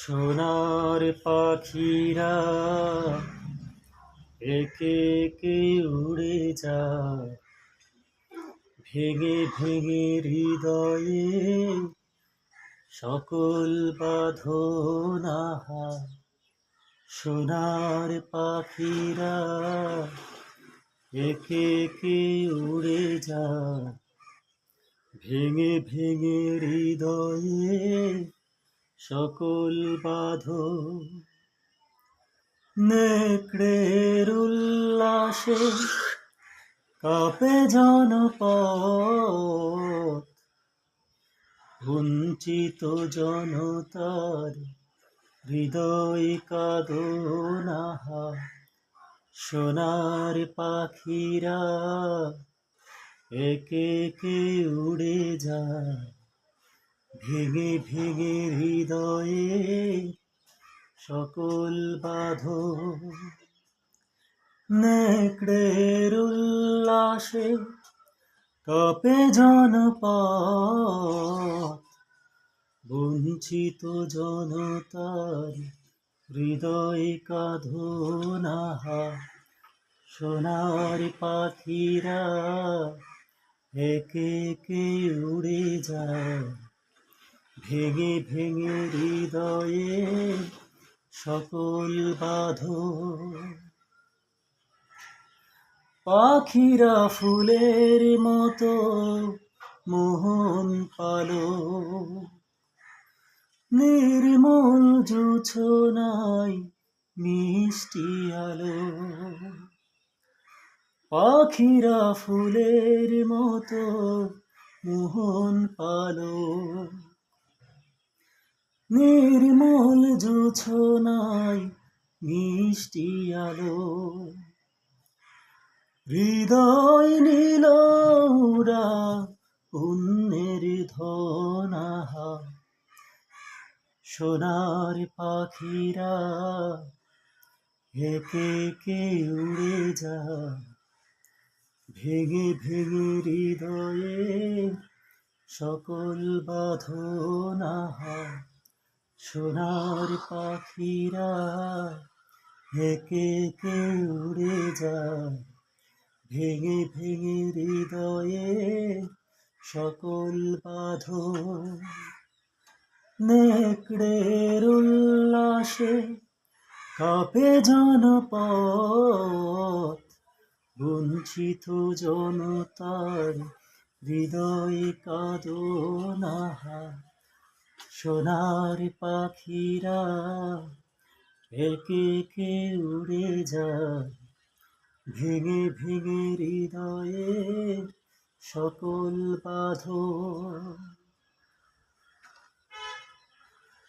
সোনার পাখিরা একে একে উড়ে যায়। ভেঙে ভেঙে হৃদয়ে সকল বাঁধনা সোনার পাখিরা একে একে উড়ে যায়। ভেঙে ভেঙে হৃদয়ে সকল বাধ নেকড়ের উল্লাসে কাপে জনপদ। বঞ্চিত জনতার হৃদয় কাদনাহা, সোনার পাখিরা একে একে উড়ে যায়। ভেঙে ভেঙে হৃদয়ে সকল বাধ নেকড়ের উল্লাসে কপে জনপদ বঞ্চিত জনতার হৃদয় কাধনাহা। সোনার পাখিরা একে একে উড়ে যায়। ভেঙে ভেঙে হৃদয়ে সকল বাধ। পাখিরা ফুলের মতো মোহন পালো। নির্মল জোছনায় মিষ্টি আলো। পাখিরা ফুলের মতো মোহন পালো। নির্মল জোছনায় মিষ্টি আলো। হৃদয় নীলরা পুণ্যের ধনাহা। সোনার পাখিরা একে কে উড়ে যা ভেঙে ভেঙে হৃদয়ে সকল বাঁধনাহা। সোনার পাখিরা একে কে উড়ে যায়। ভেঙে ভেঙে হৃদয়ে সকল বাধ নেকড়ের উল্লাসে কাপে জনপথ। বঞ্চিত জনতার হৃদয় কাদনাহা সোনার পাখিরা একে কে উড়ে যায়। ভেঙে ভেঙে হৃদয়ে সকল বাঁধ